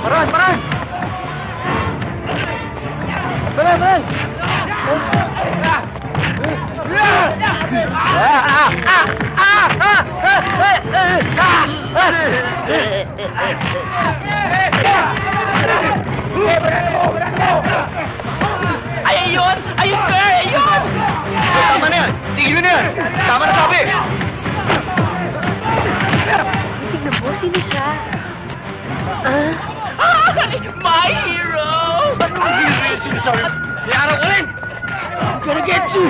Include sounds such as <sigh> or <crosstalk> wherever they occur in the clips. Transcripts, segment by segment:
Parang, parang! Parang, parang! Ayun! Ayun, sir! Ayun! Tama na yan! Tigil na yan! Tama na sabi! My hero! Anong hero yung sinasabi? Kaya ko rin! Gonna get you!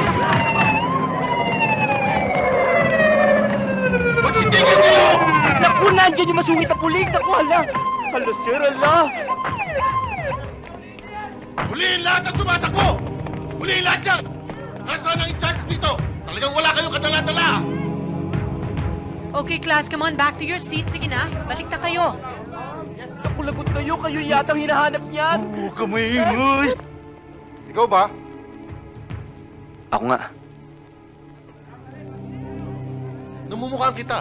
Magsitigil kayo! Naku, nandiyan yung masungit na pulig! Naku, hala! Hala, sir, hala! Huliin lahat ang tumatakbo! Huliin lahat yan! Nasaan ang in-charge dito? Talagang wala kayong kadala-dala! Okay, class, come on, back to your seat. Sige na, balik na kayo. Lagot kayo! Kayo yatang hinahanap niyan! Oo, kamaingay! Ikaw ba? Ako nga. Namumukhaan kita.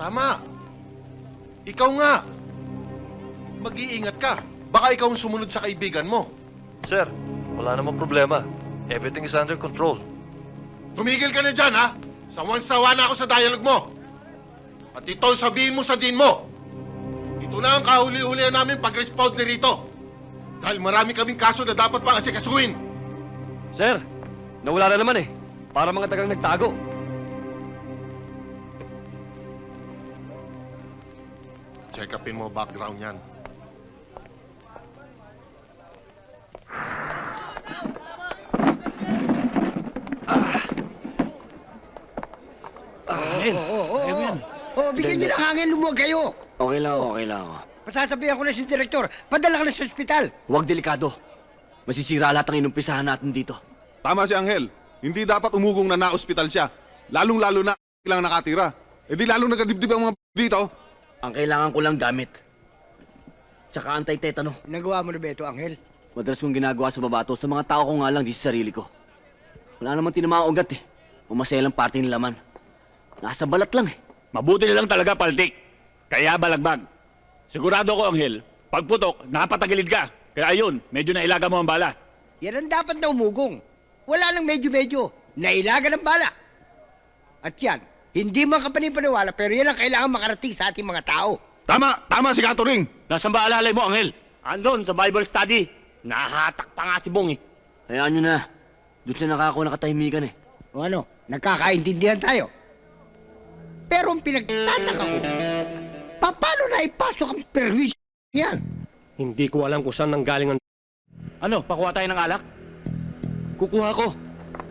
Tama. Ikaw nga. Mag-iingat ka. Baka ikaw ang sumunod sa kaibigan mo. Sir, wala namang problema. Everything is under control. Tumigil ka na dyan, ha? Sawan-sawa na ako sa dialogue mo. At ito ang sabihin mo sa din mo. Ito na ang kahuli-hulihan namin pag-respond ni rito. Dahil marami kaming kaso na dapat pang asikasuhin. Sir, nawala na naman eh. Para mga tagang nagtago. Check upin mo background yan. Angel, Oo, oo, oo. Oo, bigyan niyo ng hangin, lumuwag kayo. Okay lang ako, okay lang ako. Pasasabihan ko na si Direktor, padala ka na sa ospital. Huwag delikado. Masisira lahat ang inumpisahan natin dito. Tama si Angel. Hindi dapat umugong na na-ospital siya. Lalong-lalo na lang nakatira. E di lalong nagkadibdib ang mga dito. Ang kailangan ko lang gamit. Tsaka anti-tetano. Nagawa mo na ba ito, Angel? Madalas kong ginagawa sa babato sa mga tao ko nga lang, di sa sarili ko. Wala naman tinamang ugat eh. Umaselang parte ng laman. Nasa balat lang eh. Mabuti na lang talaga, Paltik. Kaya balagbag. Sigurado ko, Anghel, pagputok, napatagilid ka. Kaya ayun, medyo nailaga mo ang bala. Yan ang dapat na umugong. Wala nang medyo-medyo. Nailaga ng bala. At yan, hindi man ka panipaniwala, pero yan ang kailangan makarating sa ating mga tao. Tama! Tama si Kato Ring! Nasaan ba alalay mo, Anghel? Andon, sa Bible study. Nahatak pa nga si Bong eh. Hayaan nyo na. Doon siya nakako nakatahimikan eh. O ano, nagkakaintindihan tayo. Pero ang pinagtataka ko, pa- paano na ipasok ang perwisyo yan? Hindi ko alam kung saan nanggaling ang... Ano, pakuha tayo ng alak? Kukuha ko.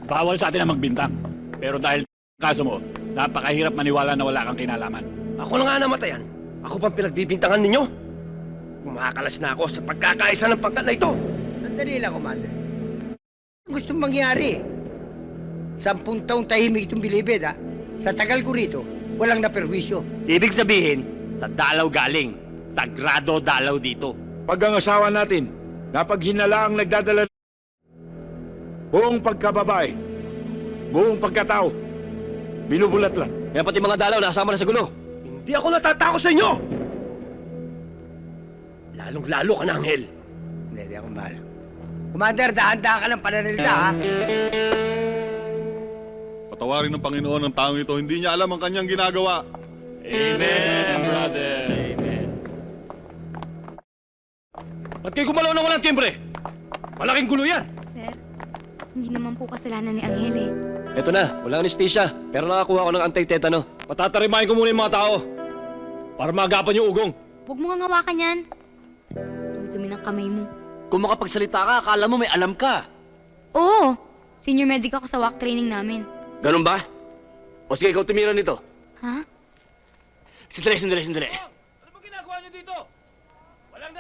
Bawal sa atin ang magbintang. Pero dahil kaso mo, napakahirap maniwala na wala kang kinalaman. Ako na nga namatayan. Ako pang pinagbibintangan ninyo. Kumakalas na ako sa pagkakaisa ng pangkat na ito. Sandali lang, Commander. Gusto mangyari. Sampung taong tahimik itong bilibid, ha? Sa tagal ko rito, walang naperwisyo. Ibig sabihin, sa dalaw galing. Sagrado dalaw dito. Pag ang asawa natin, napaghinala ang nagdadala buong pagkababae, buong pagkatao, binubulat lang. Kaya pati mga dalaw nasama na sa gulo. Hindi ako natatakot sa inyo! Lalong-lalo ka na, Anghel. Hindi, hindi ako mahal. Commander, dahan-dahan ka ng pananalita, ha? Patawarin ng Panginoon ang taong ito. Hindi niya alam ang kanyang ginagawa. Amen, Ba't kayo gumalaw na walang timbre? Malaking gulo yan. Sir, hindi naman po kasalanan ni Angel eh. Ito na, walang anesthesia. Pero nakakuha ko ng anti-tetano. Patatarimahin ko muna yung mga tao. Para magapan yung ugong. Huwag mo nga hawakan yan. Dumi-dumi ng kamay mo. Kung makapagsalita ka, akala mo may alam ka. Oo, senior medic ako sa walk training namin. Ganun ba? O sige, ikaw tumira nito. Ha? Sandali, sandali, sandali. Ano ba ginagawa niyo dito?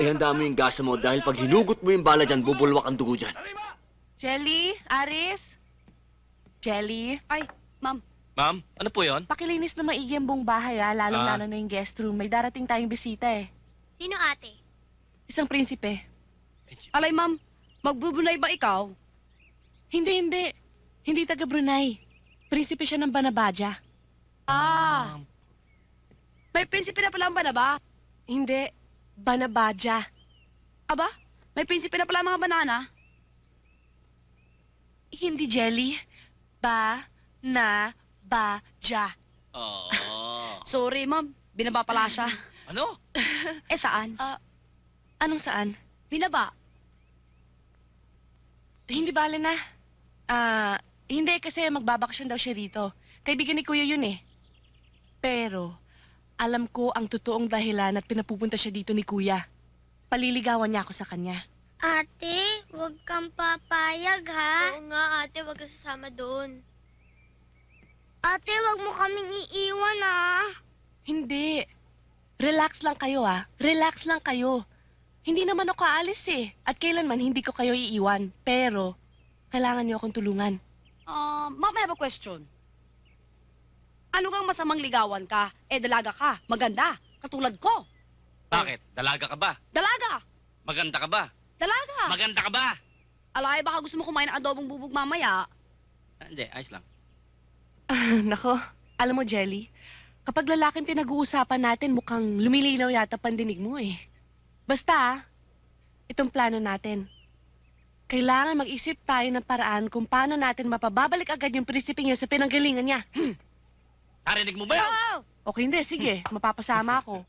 Walang Ihanda mo yung gasa mo dahil pag hinugot mo yung bala dyan, bubulwak ang dugo dyan. Jelly, Aris? Jelly? Ay, ma'am. Ma'am, ano po yon? Pakilinis na maigi ang buong bahay ah, lalong-lalo na yung guest room. May darating tayong bisita eh. Sino ate? Isang prinsipe. Alay, ma'am. Magbubunay ba ikaw? Hindi, hindi. Hindi taga Brunei. Prinsipe siya ng Banabaja. Ah, May prinsipe na pala ang banaba. hindi. Banabaja. Aba, may prinsipe na pala ang mga banana. Hindi jelly. Ba, na, ba, ja. <laughs> Sorry, ma'am. Binaba pala siya. Ano? <laughs> Eh, saan? Anong saan? Binaba. Hindi bale na. Ah, hindi kasi magbabakasyon daw siya rito. Kaibigan ni Kuya yun eh. Pero, alam ko ang totoong dahilan at pinapupunta siya dito ni Kuya. Paliligawan niya ako sa kanya. Ate, huwag kang papayag, ha? Oo nga, ate, huwag ka sasama doon. Ate, huwag mo kaming iiwan, ha? Hindi. Relax lang kayo ah. Relax lang kayo. Hindi naman ako aalis eh. At kailanman hindi ko kayo iiwan. Pero, kailangan niyo akong tulungan. Ah, ma'am, I have a question. Ano kang masamang ligawan ka? Eh, dalaga ka. Maganda. Katulad ko. Bakit? Dalaga ka ba? Dalaga! Maganda ka ba? Dalaga! Maganda ka ba? Alay, baka gusto mo kumain ng adobong bubog mamaya. Hindi, ayos lang. Nako, alam mo Jelly, kapag lalaking pinag-uusapan natin mukhang lumilinaw yata pandinig mo eh. Basta ah, itong plano natin. Kailangan mag-isip tayo ng paraan kung paano natin mapababalik agad yung prinsiping niya sa pinanggalingan niya. Narinig mo ba yan? Oh! Okay, hindi. Sige, mapapasama ako.